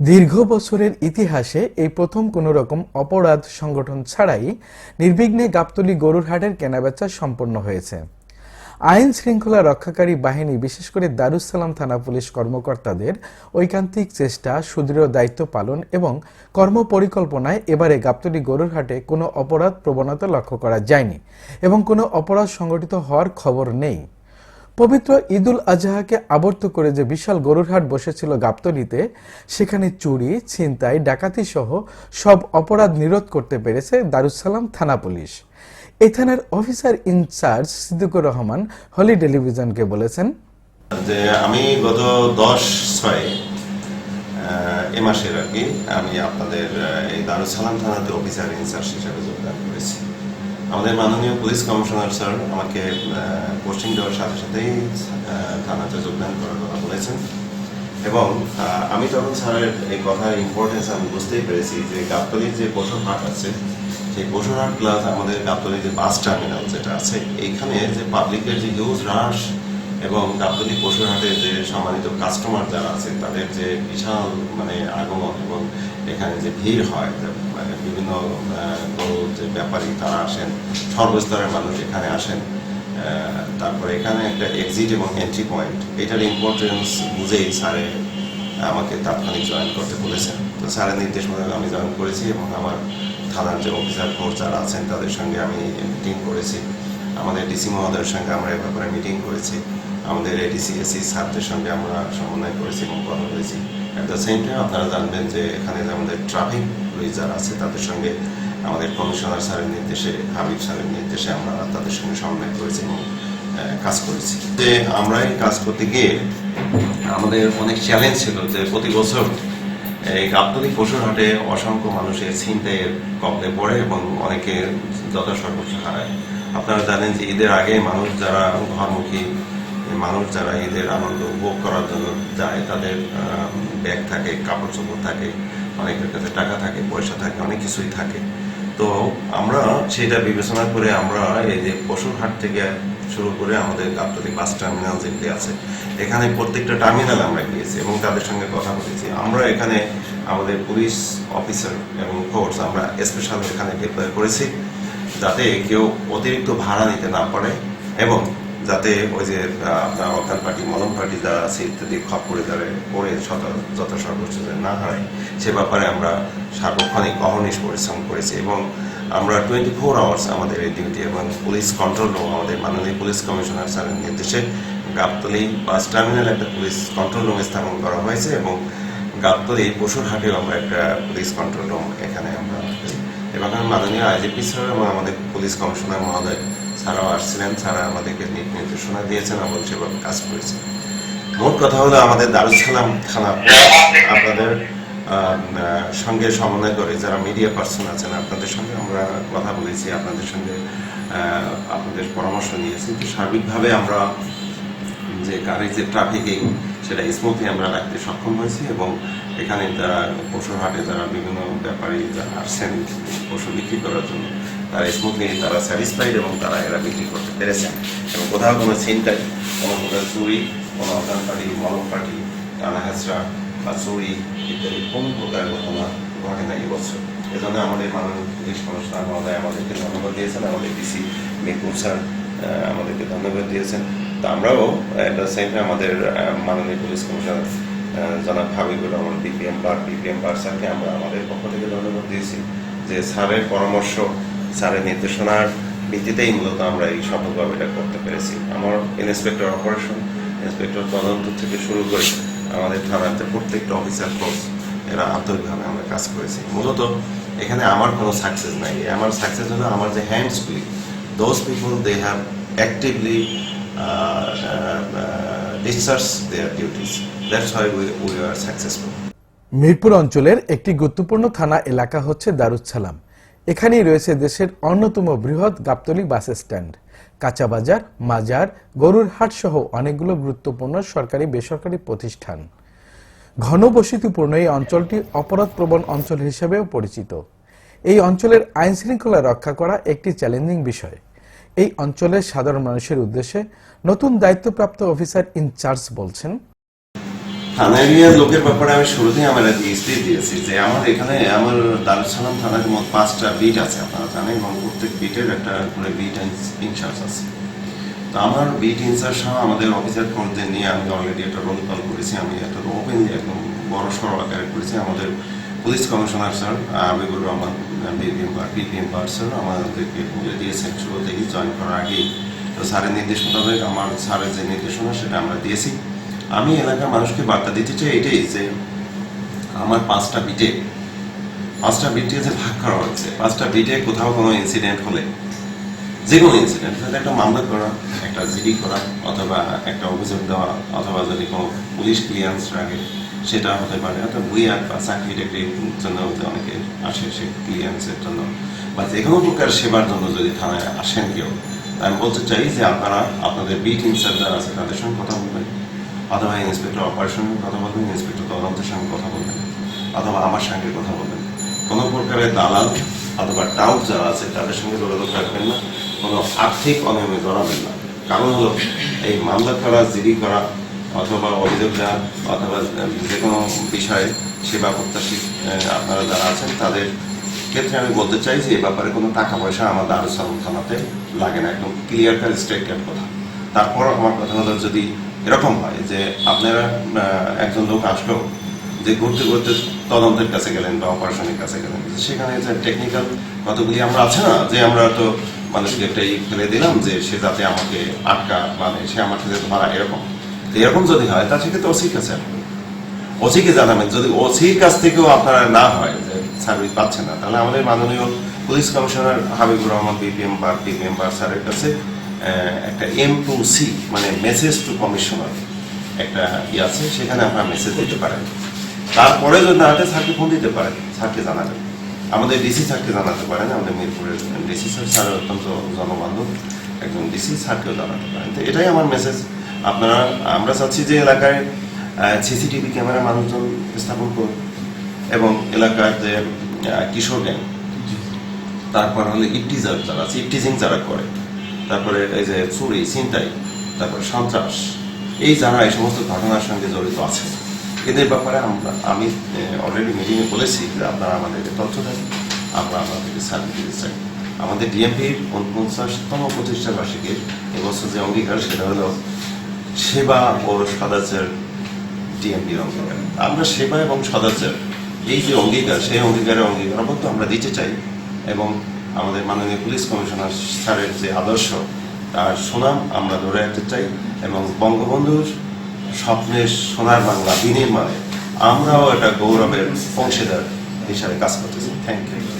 দীর্ঘ বছরের ইতিহাসে এই প্রথম কোনো রকম অপরাধ সংগঠন ছাড়াই নির্বিঘ্নে গাবতলী গরুর হাটের কেনাবেচা সম্পন্ন হয়েছে। আইন শৃঙ্খলা রক্ষাকারী বাহিনী, বিশেষ করে দারুসালাম থানা পুলিশ কর্মকর্তাদের ঐকান্তিক চেষ্টা, সুদৃঢ় দায়িত্ব পালন এবং কর্মপরিকল্পনায় এবারে গাবতলী গরুর হাটে কোনো অপরাধ প্রবণতা লক্ষ্য করা যায়নি এবং কোনো অপরাধ সংগঠিত হওয়ার খবর নেই। পবিত্র ঈদুল আজহাকে আবর্ত করে যে বিশাল গরুর হাট বসেছিল গাবতলীতে, সেখানে চুরি, ছিনতাই, ডাকাতি সহ সব অপরাধ নিরোধ করতে পেরেছে দারুসালাম থানা পুলিশ। এই থানার officer in charge Siddiqur Rahman হলি টেলিভিশনকে বলেছেন, যে আমি গত দশ ছয় এ মাসের আর কি আমি আপনাদের এই দারুসালাম থানাতে অফিসার ইনচার্জ হিসাবে যোগদান করেছি। আমাদের মাননীয় পুলিশ কমিশনার স্যার আমাকে পোস্টিং দেওয়ার সাথে সাথেই থানাতে যোগদান করার কথা বলেছেন। এবং আমি তখন স্যারের এই কথার ইম্পর্টেন্স আমি বুঝতেই পেরেছি যে গাবতলির যে পশুর হাট আছে, সেই পশুর হাট প্লাস আমাদের গাবতলির যে বাস টার্মিনাল যেটা আছে, এইখানে যে পাবলিকের যে হিউজ রাশ এবং গাবতলী পশুর হাটের যে সম্মানিত কাস্টমার যারা আছে, তাদের যে বিশাল মানে আগমন এবং এখানে যে ভিড় হয় মানে বিভিন্ন যে ব্যাপারী তারা আসেন, সর্বস্তরের মানুষ এখানে আসেন। তারপরে এখানে একটা এক্সিট এবং এন্ট্রি পয়েন্ট এটার ইম্পর্টেন্স বুঝেই স্যারে আমাকে তাৎক্ষণিক জয়েন করতে বলেছেন। তো স্যারের নির্দেশ মোতাবেক আমি জয়েন করেছি এবং আমার থানার যে অফিসার ফোর্স যারা আছেন, তাদের সঙ্গে আমি মিটিং করেছি। আমাদের ডিসি মহোদয়ের সঙ্গে আমরা এ ব্যাপারে মিটিং করেছি। আমাদের এডিসি এসি সঙ্গে আমরা সমন্বয় করেছি এবং কথা বলেছি অ্যাট দ্য সেম টাইম আপনারা জানবেন যে এখানে যে আমাদের ট্রাফিক পুলিশ যারা আছে, তাদের সঙ্গে আমাদের কমিশনার স্যারের নির্দেশে, হাবিব স্যারের নির্দেশে আমরা তাদের সঙ্গে সমন্বয় করেছি এবং কাজ করেছি। যে আমরা এই কাজ করতে গিয়ে আমাদের অনেক চ্যালেঞ্জ ছিল যে প্রতি বছর এই গাবতলী পশুর হাটে অসংখ্য মানুষের ছিনতাইয়ের কবলে পড়ে এবং অনেকে যথাসর্বস্ব হারায়। আপনারা জানেন যে ঈদের আগে মানুষ যারা ঘরমুখী মানুষ যারা ঈদের আনন্দ উপভোগ করার জন্য যায়, তাদের ব্যাগ থাকে কাপড় চোপড় থাকে, অনেকের কাছে টাকা থাকে, পয়সা থাকে, অনেক কিছুই থাকে। তো আমরা সেটা বিবেচনা করে আমরা এই যে পশুর হাট থেকে শুরু করে আমাদের গাবতলী বাস টার্মিনাল যেগুলি আছে, এখানে প্রত্যেকটা টার্মিনাল আমরা গিয়েছি এবং তাদের সঙ্গে কথা বলেছি। আমরা এখানে আমাদের পুলিশ অফিসার এবং ফোর্স আমরা স্পেশাল এখানে ডিপ্লয় করেছি, যাতে কেউ অতিরিক্ত ভাড়া নিতে না পারে এবং যাতে ওই যে আপনার অকাল পার্টি, মলম পার্টি যারা আছে ইত্যাদি খপ করে পড়ে শত- যত সর্বোচ্চ না হারায় সে ব্যাপারে আমরা সার্বক্ষণিক অহর্নিশ পরিশ্রম করেছি এবং আমরা টোয়েন্টি ফোর আওয়ার্স আমাদের এই ডিউটি এবং পুলিশ কন্ট্রোল রুম আমাদের মাননীয় পুলিশ কমিশনার স্যারের নির্দেশে গাবতলি বাস টার্মিনাল একটা পুলিশ কন্ট্রোল রুম স্থাপন করা হয়েছে এবং গাবতলী পশুর হাটেও আমরা একটা পুলিশ কন্ট্রোল রুম এখানে আমরা এবং মাননীয় আইজিপি স্যার এবং আমাদের পুলিশ কমিশনার মহোদয় স্যারও আসছিলেন স্যারা আমাদেরকে দিক নির্দেশনা দিয়েছেন এবং সেভাবে কাজ করেছে। মোট কথা হলো আমাদের দারুসালাম থানা আপনাদের সঙ্গে সমন্বয় করে যারা মিডিয়া পার্সন আছেন, আপনাদের সঙ্গে আমরা কথা বলেছি, আপনাদের সঙ্গে আপনাদের পরামর্শ নিয়েছি। তো সার্বিকভাবে আমরা যে গাড়ির যে ট্রাফিকিং সেটা স্মুথলি আমরা রাখতে সক্ষম হয়েছি এবং এখানে যারা পশুর হাটে, যারা বিভিন্ন ব্যাপারী, যারা আসছেন, পশু বিক্রি করার জন্য তারা স্মুথলি তারা স্যাটিসফাইড এবং তারা এরা বিক্রি করতে পেরেছেন এবং কোথাও কোনো চিন্তাই কোনো কোথাও চুরি, কোনো অজ্ঞান পার্টি মলম পার্টি টানা হেঁচড়া বা চুরি ইত্যাদি কোনো প্রকার ঘটনা ঘটে না এবছর। এজন্য আমাদের মাননীয় পুলিশ কমিশনার মহোদয় আমাদেরকে ধন্যবাদ দিয়েছেন, আমাদের ডিসি মিরপুর স্যার আমাদেরকে ধন্যবাদ দিয়েছেন। তো আমরাও এট দ্য সেম আমাদের মাননীয় পুলিশ কমিশনার জনাব Habibur Rahman BPM bar BPM bar স্যারকে আমরা আমাদের পক্ষ থেকে ধন্যবাদ দিয়েছি যে স্যারের পরামর্শ স্যারের নির্দেশনার ভিত্তিতেই মূলত আমরা এই সফলভাবে এটা করতে পেরেছি। আমার ইন্সপেক্টর অপারেশন ইন্সপেক্টর তদন্ত থেকে শুরু করে আমাদের থানাতে প্রত্যেকটা অফিসার ফোর্স এরা আন্তরিকভাবে আমরা কাজ করেছি। মূলত এখানে আমার কোনো সাকসেস নাই। আমার সাকসেস হলো আমার যে হ্যান্ডস গুলি those people they have actively discharge their duties that's why we we are successful Mirpur অঞ্চলের একটি গুরুত্বপূর্ণ থানা এলাকা হচ্ছে দারুসালাম এখানেই রয়েছে দেশের অন্যতম বৃহৎ গাবতলী বাস স্ট্যান্ড। কাঁচা বাজার মাজার, গরুর হাট সহ অনেকগুলো গুরুত্বপূর্ণ সরকারি, বেসরকারি প্রতিষ্ঠান। ঘনবসতিপূর্ণ এই অঞ্চলটি অপরাধ প্রবণ অঞ্চল হিসেবেও পরিচিত। এই অঞ্চলের আইন শৃঙ্খলা রক্ষা করা একটি চ্যালেঞ্জিং বিষয়। এই অঞ্চলের সাধারণ মানুষের উদ্দেশ্যে নতুন দায়িত্বপ্রাপ্ত অফিসার ইনচার্জ বলছেন থানারিয়ার লোকের ব্যাপারে আমি শুরুতেই আমার স্টেজ দিয়েছি যে আমার এখানে আমার দারুসালাম থানার মোট পাঁচটা বিট আছে আপনারা জানেন এবং প্রত্যেক বিটের একটা করে বিট ইনচার্জ আছে। তো আমার বিট ইনচার্জ সহ আমাদের অফিসার কর্মীদের নিয়ে আমি অলরেডি একটা রোল কল করেছি, আমি একটা ওপেনলি একদম বড় সড় আকারে করেছি। আমাদের police commissioner sir Habibur Rahman, BPM PPM পার স্যার আমাদেরকে বলে দিয়েছেন শুরুতেই। জয়েন করার আগেই তো স্যারের নির্দেশ মোতাবেক আমার স্যারের যে নির্দেশনা সেটা আমরা দিয়েছি। আমি এলাকার মানুষকে বার্তা দিতে চাই এটাই যে আমার পাঁচটা বিটে পাঁচটা বিটে যে ভাগ করা হচ্ছে, পাঁচটা বিটে কোথাও কোনো ইনসিডেন্ট হলে, যে কোনো ইনসিডেন্ট হলে একটা মামলা করা, একটা জিডি করা, অথবা একটা অভিযোগ দেওয়া, অথবা যদি কোনো পুলিশ ক্লিয়ারেন্স রাখে সেটা হতে পারে। অর্থাৎ বুইয়ার বা চাকরি টাকরির জন্য অনেকে আসে সে ক্লিয়ারেন্সের জন্য। বা যে কোনো প্রকার সেবার জন্য যদি থানায় আসেন কেউ আমি বলতে চাই যে আপনারা, আপনাদের বিট ইনচার্জ যারা আছে, তাদের সঙ্গে কথা বলবেন। অথবা ইন্সপেক্টর অপারেশন কথা বলবেন, ইন্সপেক্টর তদন্তের সঙ্গে কথা বলবেন অথবা আমার সঙ্গে কথা বলবেন। কোনো প্রকারের দালাল অথবা টাউট যারা আছে, তাদের সঙ্গে যোগাযোগ রাখবেন না, কোনো আর্থিক অনিয়মে জড়াবেন না। কারণ হলো, এই মামলা করা, জিডি করা, অথবা অভিযোগ দেওয়া, অথবা যে কোনো বিষয়ে সেবা প্রত্যাশী আপনারা যারা আছেন, তাদের ক্ষেত্রে আমি বলতে চাই যে, এ ব্যাপারে কোনো টাকা পয়সা আমার দারুসালাম থানাতে লাগে না। একদম ক্লিয়ার কার স্ট্রেট কথা। তারপর আমার কথা হলো, যদি এরকম হয় যে আপনারা একজন লোক আসলো, যে ঘুরতে ঘুরতে তদন্তের কাছে গেলেন বা অপারেশনের কাছে গেলেন সেখানে যে টেকনিক্যাল কতগুলি আমরা আছে না, যে আমরা তো মানুষকে একটা ই ফেলে দিলাম যে সে যাতে আমাকে আটকা মানে সে আমার সাথে ধরা, এরকম। এরকম যদি হয় তা সেক্ষেত্রে ওসির কাছে ওসিকে জানাবেন, যদি ওসির কাছ থেকেও আপনারা না হয়, যে সার্ভিস পাচ্ছেন না, তাহলে আমাদের মাননীয় police commissioner Habibur Rahman BPM বা পিপিএম বা স্যারের কাছে একটা এম টু সি মানে মেসেজ টু কমিশনার একটা ই আছে সেখানে আপনারা মেসেজ দিতে পারেন। তারপরে যদি না হয় স্যারকে ফোন দিতে পারেন স্যারকে জানাবেন। আমাদের ডিসি স্যারকে জানাতে পারেন আমাদের মিরপুরের ডিসি স্যার স্যার অত্যন্ত জনবান্ধব একজন ডিসি স্যারকেও জানাতে পারেন। তো এটাই আমার মেসেজ আপনারা আমরা চাচ্ছি যে এলাকায় সিসিটিভি ক্যামেরা মানুষজন স্থাপন করুন এবং এলাকার যে কিশোর গ্যাং তারপর হলে ইপটিজার যারা আছে ইপটিজিং যারা করে তারপরে এই যে চুরি ছিনতাই, তারপরে সন্ত্রাস, এই যারা এই সমস্ত ঘটনার সঙ্গে জড়িত আছে, এদের ব্যাপারে আমরা আমি অলরেডি মিটিংয়ে বলেছি যে আপনারা আমাদেরকে তথ্য দেন, আমরা আপনাদেরকে সার্ভিস দিতে চাই। আমাদের ডিএমপির উনপঞ্চাশতম প্রতিষ্ঠা বার্ষিকীর এবছর যে অঙ্গীকার, সেটা হলো সেবা ও সদাচার ডিএমপির অঙ্গীকার। আমরা সেবা এবং সদাচার, এই যে অঙ্গীকার, সেই অঙ্গীকারের অঙ্গীকারবদ্ধ আমরা দিতে চাই এবং আমাদের মাননীয় পুলিশ কমিশনার স্যারের যে আদর্শ, তার সুনাম আমরা ধরে রাখতে চাই এবং বঙ্গবন্ধুর স্বপ্নের সোনার বাংলা বিনির্মাণে আমরাও এটা গৌরবের অংশীদার হিসাবে কাজ করতেছি। Thank you